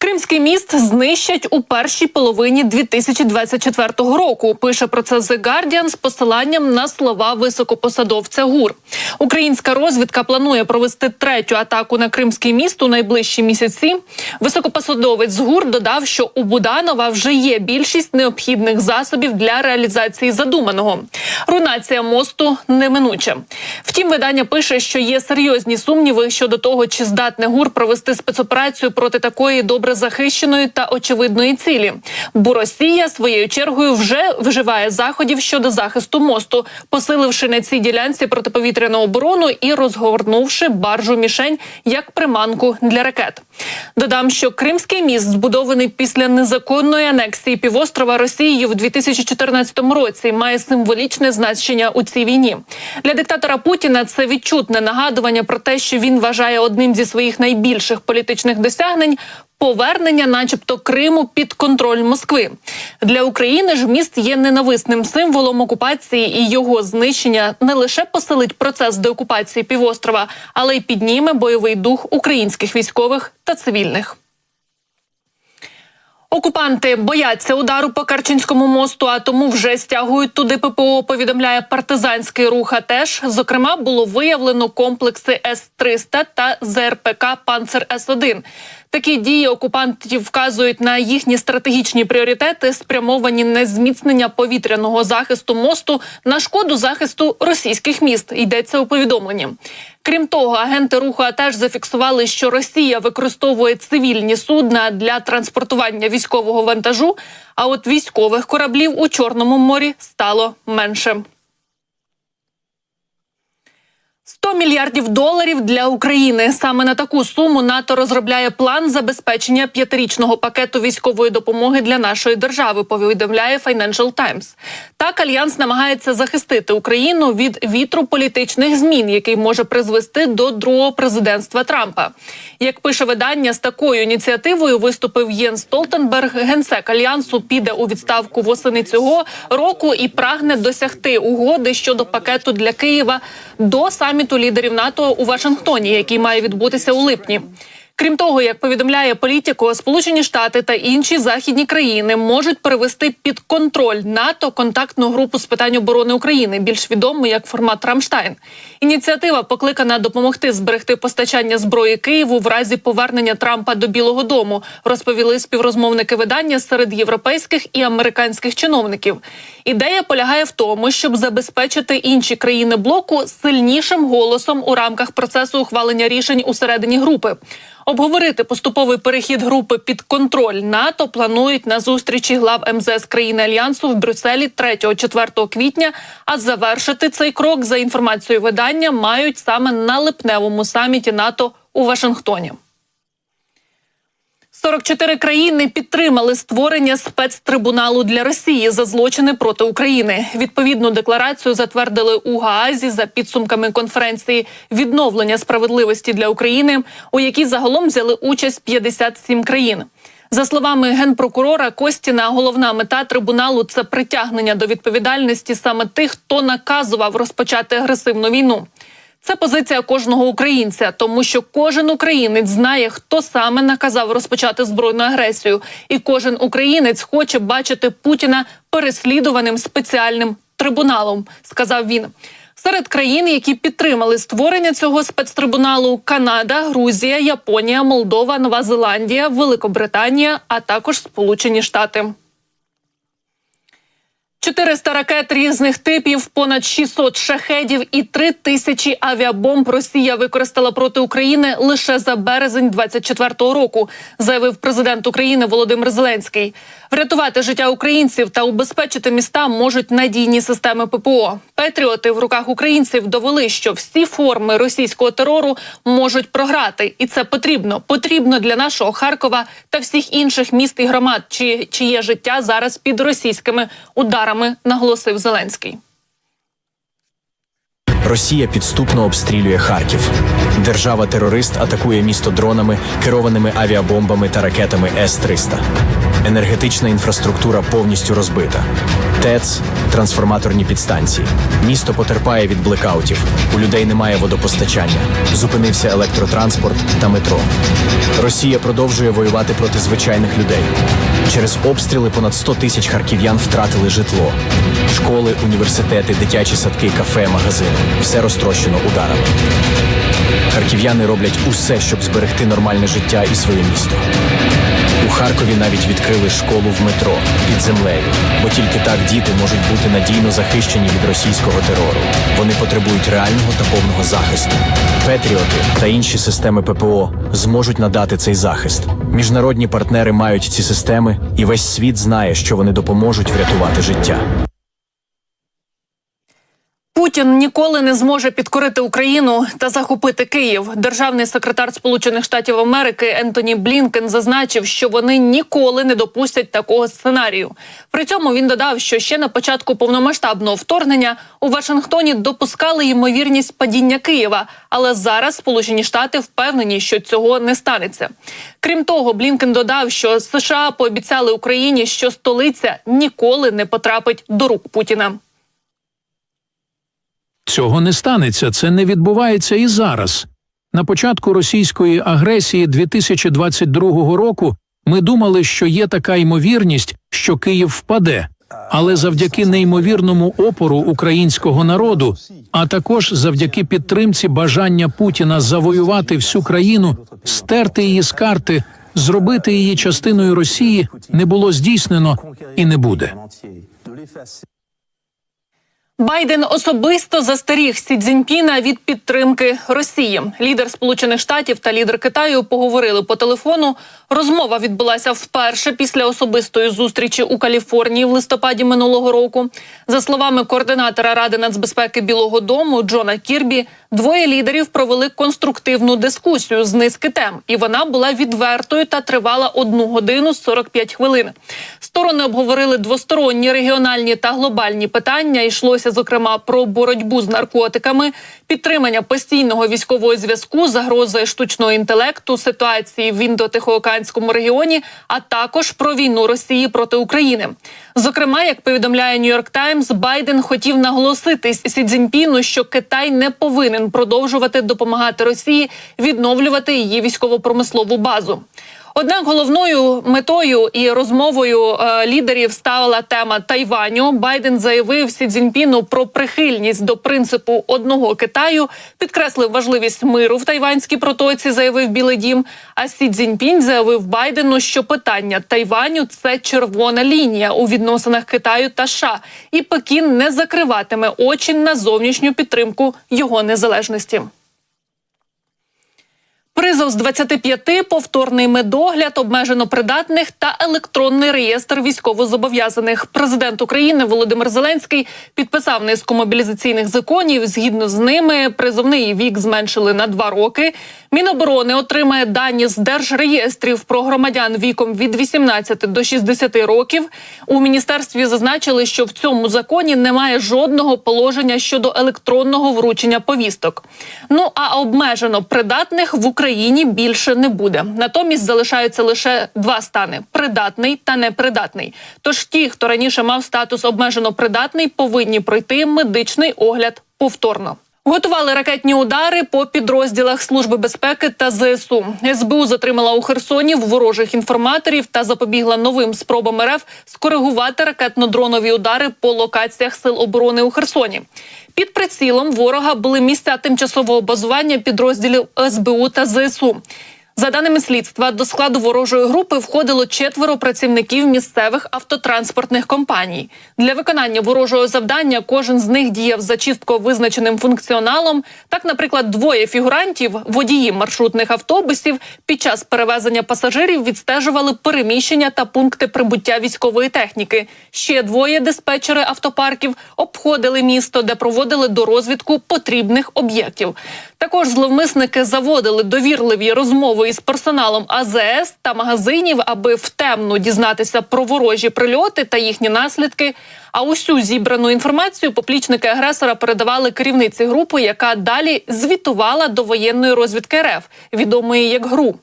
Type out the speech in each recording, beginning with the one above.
Кримський міст знищать у першій половині 2024 року. Пише про це The Guardian з посиланням на слова високопосадовця ГУР. Українська розвідка планує провести третю атаку на Кримський міст у найближчі місяці. Високопосадовець ГУР додав, що у Буданова вже є більшість необхідних засобів для реалізації задуманого. Руйнація мосту неминуча. Втім, видання пише, що є серйозні сумніви щодо того, чи здатне ГУР провести спецоперацію проти такої добре захищеної та очевидної цілі. Бо Росія своєю чергою вже вживає заходів щодо захисту мосту, посиливши на цій ділянці протиповітряну оборону і розгорнувши баржу мішень як приманку для ракет. Додам, що Кримський міст збудований після незаконної анексії півострова Росією в 2014 році, має символічне значення у цій війні. Для диктатора Путіна це відчутне нагадування про те, що він вважає одним зі своїх найбільших політичних досягнень. Повернення, начебто, Криму під контроль Москви для України ж міст є ненависним символом окупації, і його знищення не лише посилить процес деокупації півострова, але й підніме бойовий дух українських військових та цивільних. Окупанти бояться удару по Керченському мосту, а тому вже стягують туди ППО. Повідомляє партизанський рух. А теж зокрема було виявлено комплекси С-300 та ЗРПК Панцер С-1. Такі дії окупантів вказують на їхні стратегічні пріоритети, спрямовані на зміцнення повітряного захисту мосту на шкоду захисту російських міст. Йдеться у повідомленні. Крім того, агенти руху теж зафіксували, що Росія використовує цивільні судна для транспортування військового вантажу. А от військових кораблів у Чорному морі стало менше. 100 мільярдів доларів для України. Саме на таку суму НАТО розробляє план забезпечення п'ятирічного пакету військової допомоги для нашої держави. Повідомляє Financial Times. Так альянс намагається захистити Україну від вітру політичних змін, який може призвести до другого президентства Трампа. Як пише видання, з такою ініціативою виступив Єн Столтенберг. Генсек альянсу піде у відставку восени цього року і прагне досягти угоди щодо пакету для Києва до саміту лідерів НАТО у Вашингтоні, який має відбутися у липні. Крім того, як повідомляє політико, Сполучені Штати та інші західні країни можуть перевести під контроль НАТО контактну групу з питань оборони України, більш відому як формат Рамштайн. Ініціатива покликана допомогти зберегти постачання зброї Києву в разі повернення Трампа до Білого Дому. Розповіли співрозмовники видання серед європейських і американських чиновників. Ідея полягає в тому, щоб забезпечити інші країни блоку сильнішим голосом у рамках процесу ухвалення рішень усередині групи. Обговорити поступовий перехід групи під контроль НАТО планують на зустрічі глав МЗС країни альянсу в Брюсселі 3-4 квітня. А завершити цей крок за інформацією видання мають саме на липневому саміті НАТО у Вашингтоні. 44 країни підтримали створення спецтрибуналу для Росії за злочини проти України. Відповідну декларацію затвердили у Гаазі за підсумками конференції відновлення справедливості для України, у якій загалом взяли участь 57 країн. За словами генпрокурора Костіна, головна мета трибуналу це притягнення до відповідальності саме тих, хто наказував розпочати агресивну війну. Це позиція кожного українця, тому що кожен українець знає, хто саме наказав розпочати збройну агресію, і кожен українець хоче бачити Путіна переслідуваним спеціальним трибуналом, сказав він. Серед країн, які підтримали створення цього спецтрибуналу: Канада, Грузія, Японія, Молдова, Нова Зеландія, Великобританія, а також Сполучені Штати. 400 ракет різних типів, понад 600 шахедів і 3 тисячі авіабомб Росія використала проти України лише за березень 24-го року, заявив президент України Володимир Зеленський. Врятувати життя українців та убезпечити міста можуть надійні системи ППО. Патріоти в руках українців довели, що всі форми російського терору можуть програти, і це потрібно. Потрібно для нашого Харкова та всіх інших міст і громад, чи чиє життя зараз під російськими ударами, наголосив Зеленський. Росія підступно обстрілює Харків. Держава-терорист атакує місто дронами, керованими авіабомбами та ракетами С-300. Енергетична інфраструктура повністю розбита. ТЕЦ, трансформаторні підстанції. Місто потерпає від блекаутів. У людей немає водопостачання. Зупинився електротранспорт та метро. Росія продовжує воювати проти звичайних людей. Через обстріли понад 100 тисяч харків'ян втратили житло. Школи, університети, дитячі садки, кафе, магазини все розтрощено ударами. Харків'яни роблять усе, щоб зберегти нормальне життя і своє місто. У Харкові навіть відкрили школу в метро під землею, бо тільки так діти можуть бути надійно захищені від російського терору. Вони потребують реального та повного захисту. Петріоти та інші системи ППО зможуть надати цей захист. Міжнародні партнери мають ці системи, і весь світ знає, що вони допоможуть врятувати життя. Путін ніколи не зможе підкорити Україну та захопити Київ. Державний секретар Сполучених Штатів Америки Ентоні Блінкен зазначив, що вони ніколи не допустять такого сценарію. При цьому він додав, що ще на початку повномасштабного вторгнення у Вашингтоні допускали ймовірність падіння Києва, але зараз Сполучені Штати впевнені, що цього не станеться. Крім того, Блінкен додав, що США пообіцяли Україні, що столиця ніколи не потрапить до рук Путіна. Цього не станеться. Це не відбувається і зараз. На початку російської агресії 2022 року ми думали, що є така ймовірність, що Київ впаде. Але завдяки неймовірному опору українського народу, а також завдяки підтримці бажання Путіна завоювати всю країну, стерти її з карти, зробити її частиною Росії, не було здійснено і не буде. Байден особисто застеріг Сі Цзіньпіна від підтримки Росії. Лідер Сполучених Штатів та лідер Китаю поговорили по телефону. Розмова відбулася вперше після особистої зустрічі у Каліфорнії в листопаді минулого року. За словами координатора Ради нацбезпеки Білого Дому Джона Кірбі, двоє лідерів провели конструктивну дискусію з низки тем, і вона була відвертою та тривала одну годину 45 хвилин. Сторони обговорили двосторонні регіональні та глобальні питання. Йшлося зокрема про боротьбу з наркотиками, підтримання постійного військового зв'язку, загрози штучного інтелекту, ситуації в індотихоокеанському регіоні, а також про війну Росії проти України. Зокрема, як повідомляє Нью-Йорк Таймс, Байден хотів наголосити Сі Цзіньпіну, що Китай не повинен продовжувати допомагати Росії відновлювати її військово-промислову базу. Однак головною метою і розмовою е, лідерів ставила тема Тайваню. Байден заявив Сі Цзіньпіну про прихильність до принципу одного Китаю, підкреслив важливість миру в Тайванській протоці. Заявив Білий Дім. А Сі Цзіньпінь заявив Байдену, що питання Тайваню це червона лінія у відносинах Китаю та США, і Пекін не закриватиме очі на зовнішню підтримку його незалежності. Призов з 25, повторний медогляд, обмежено придатних та електронний реєстр військовозобов'язаних. Президент України Володимир Зеленський підписав низку мобілізаційних законів. Згідно з ними, призовний вік зменшили на два роки. Міноборони отримає дані з держреєстрів про громадян віком від 18 до 60 років. У міністерстві зазначили, що в цьому законі немає жодного положення щодо електронного вручення повісток. Ну а обмежено придатних в Україні більше не буде. Натомість залишаються лише два стани: придатний та непридатний. Тож ті, хто раніше мав статус обмежено придатний, повинні пройти медичний огляд повторно. Готували ракетні удари по підрозділах Служби безпеки та ЗСУ. СБУ затримала у Херсоні ворожих інформаторів та запобігла новим спробам РФ скоригувати ракетно-дронові удари по локаціях сил оборони у Херсоні. Під прицілом ворога були місця тимчасового базування підрозділів СБУ та ЗСУ. За даними слідства, до складу ворожої групи входило четверо працівників місцевих автотранспортних компаній. Для виконання ворожого завдання кожен з них діяв за чітко визначеним функціоналом. Так, наприклад, двоє фігурантів, водії маршрутних автобусів, під час перевезення пасажирів відстежували переміщення та пункти прибуття військової техніки. Ще двоє диспетчери автопарків обходили місто, де проводили дорозвідку потрібних об'єктів. Також зловмисники заводили довірливі розмови із персоналом АЗС та магазинів, аби втемно дізнатися про ворожі прильоти та їхні наслідки. А усю зібрану інформацію поплічники агресора передавали керівниці групи, яка далі звітувала до воєнної розвідки РФ, відомої як ГРУ.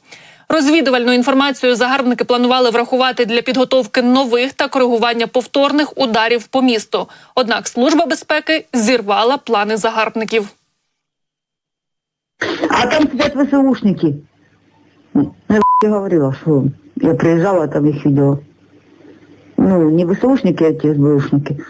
Розвідувальну інформацію загарбники планували врахувати для підготовки нових та коригування повторних ударів по місту. Однак служба безпеки зірвала плани загарбників. А там сидят ВСУшники. Ну, Я говорила, что я приезжала, там их видела. Ну, не ВСУшники, а те СБУшники.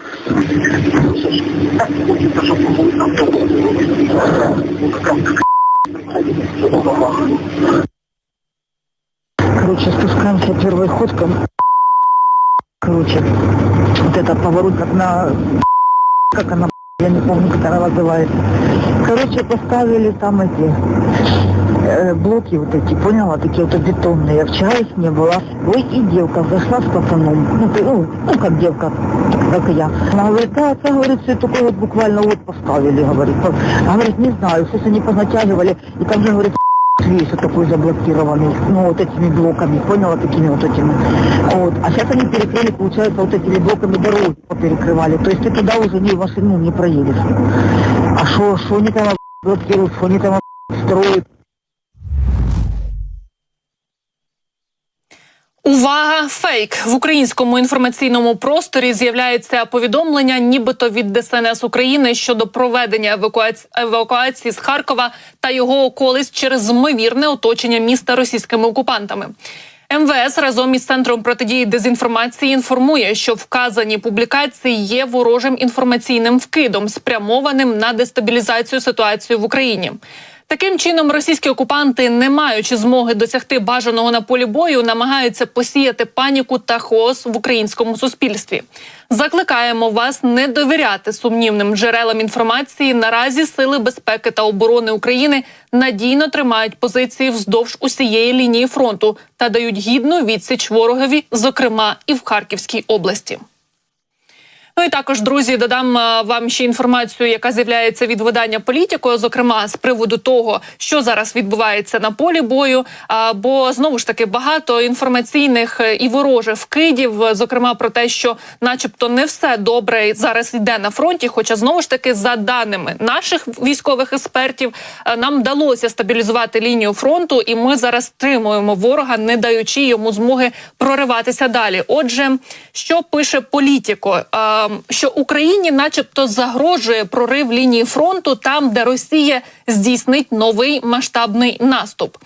Короче, спускаемся первой ходкой. Короче, вот это поворот как на... Как она, я не помню, как она называется. Короче, поставили там эти э, блоки вот эти, поняла, такие вот бетонные. А Вчера их не было. Ой, и девка зашла с пацаном. Ну, ты, ну, ну, как девка, как и я. Она говорит, да, это, говорит, все такое вот буквально вот поставили, говорит. По- Говорит, не знаю, что они понатягивали. И там же, говорит, весь вот такой заблокированный, ну, вот этими блоками, поняла, такими вот этими. Вот. А сейчас они перекрыли, получается, вот этими блоками дороги перекрывали. То есть ты туда уже не машину не проедешь. А что, что они там блокируют, что они там строят? Увага! Фейк в українському інформаційному просторі з'являється повідомлення, нібито від ДСНС України щодо проведення евакуації, евакуації з Харкова та його околиць через ймовірне оточення міста російськими окупантами. МВС разом із центром протидії дезінформації інформує, що вказані публікації є ворожим інформаційним вкидом, спрямованим на дестабілізацію ситуації в Україні. Таким чином, російські окупанти, не маючи змоги досягти бажаного на полі бою, намагаються посіяти паніку та хаос в українському суспільстві. Закликаємо вас не довіряти сумнівним джерелам інформації. Наразі сили безпеки та оборони України надійно тримають позиції вздовж усієї лінії фронту та дають гідну відсіч ворогові, зокрема і в Харківській області. Ну і також, друзі, додам вам ще інформацію, яка з'являється від видання політико, зокрема з приводу того, що зараз відбувається на полі бою. Бо знову ж таки багато інформаційних е, і ворожих вкидів, е, зокрема про те, що, начебто, не все добре зараз йде на фронті. Хоча знову ж таки, за даними наших військових експертів, е, нам вдалося стабілізувати лінію фронту, і ми зараз стримуємо ворога, не даючи йому змоги прориватися далі. Отже, що пише політико? Е, Що Україні, начебто, загрожує прорив лінії фронту там, де Росія здійснить новий масштабний наступ.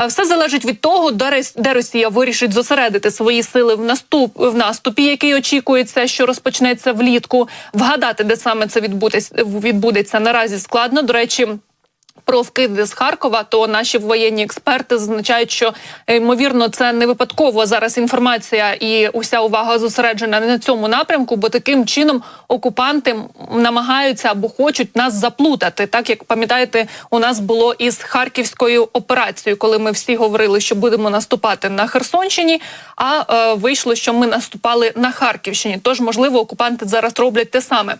Е, Все залежить від того, де Росія вирішить зосередити свої сили в наступ в наступі, який очікується, що розпочнеться влітку. Вгадати, де саме це відбудеться, відбудеться наразі складно. До речі. Про вкиди з Харкова, то наші воєнні експерти зазначають, що ймовірно це не випадково зараз інформація і уся увага зосереджена на цьому напрямку, бо таким чином окупанти намагаються або хочуть нас заплутати. Так як пам'ятаєте, у нас було із харківською операцією, коли ми всі говорили, що будемо наступати на Херсонщині. А е, вийшло, що ми наступали на Харківщині. Тож, можливо, окупанти зараз роблять те саме.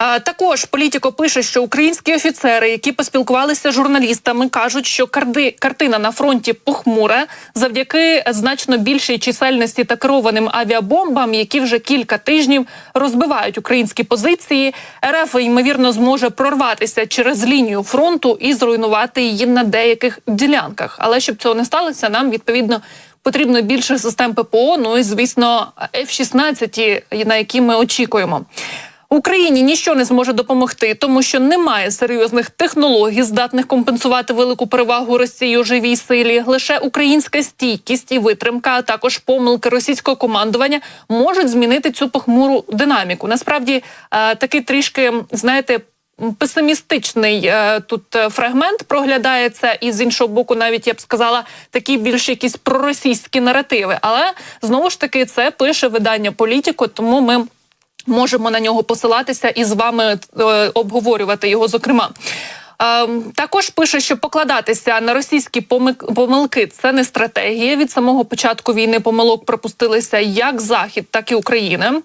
Також політико пише, що українські офіцери, які поспілкувалися з журналістами, кажуть, що карди, картина на фронті похмура завдяки значно більшій чисельності та керованим авіабомбам, які вже кілька тижнів розбивають українські позиції. РФ ймовірно зможе прорватися через лінію фронту і зруйнувати її на деяких ділянках. Але щоб цього не сталося, нам відповідно. Потрібно більше систем ППО, ну і звісно, F-16, на які ми очікуємо. Україні ніщо не зможе допомогти, тому що немає серйозних технологій, здатних компенсувати велику перевагу Росії у живій силі. Лише українська стійкість і витримка, а також помилки російського командування можуть змінити цю похмуру динаміку. Насправді е, такий трішки знаєте. Песимістичний е, тут е, фрагмент проглядається, і з іншого боку, навіть я б сказала, такі більш якісь проросійські наративи. Але знову ж таки це пише видання політико, тому ми можемо на нього посилатися і з вами е, обговорювати його. Зокрема, Ем, також пише, що покладатися на російські помилки це не стратегія. Від самого початку війни помилок пропустилися як Захід, так і Україна.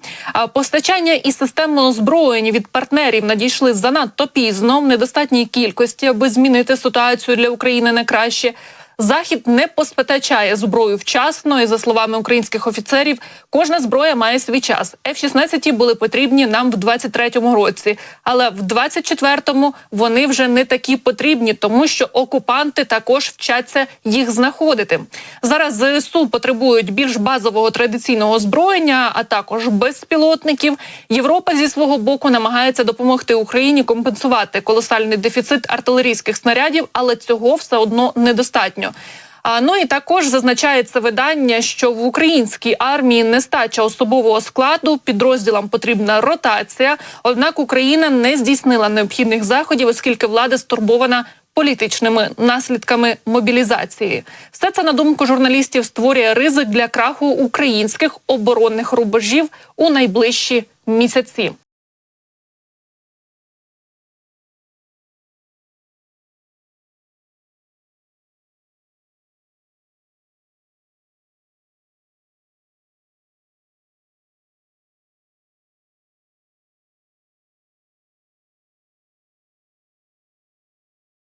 Постачання і системне озброєння від партнерів надійшли занадто пізно в недостатній кількості, аби змінити ситуацію для України на краще. Захід не постачає зброю вчасно, і за словами українських офіцерів, кожна зброя має свій час. F-16 були потрібні нам в 23-му році, але в 24-му вони вже не такі потрібні, тому що окупанти також вчаться їх знаходити. Зараз ЗСУ потребують більш базового традиційного озброєння, а також безпілотників. Європа зі свого боку намагається допомогти Україні компенсувати колосальний дефіцит артилерійських снарядів, але цього все одно недостатньо. А ну і також зазначається видання, що в українській армії нестача особового складу підрозділам потрібна ротація. Однак Україна не здійснила необхідних заходів, оскільки влада стурбована політичними наслідками мобілізації. Все це на думку журналістів створює ризик для краху українських оборонних рубежів у найближчі місяці.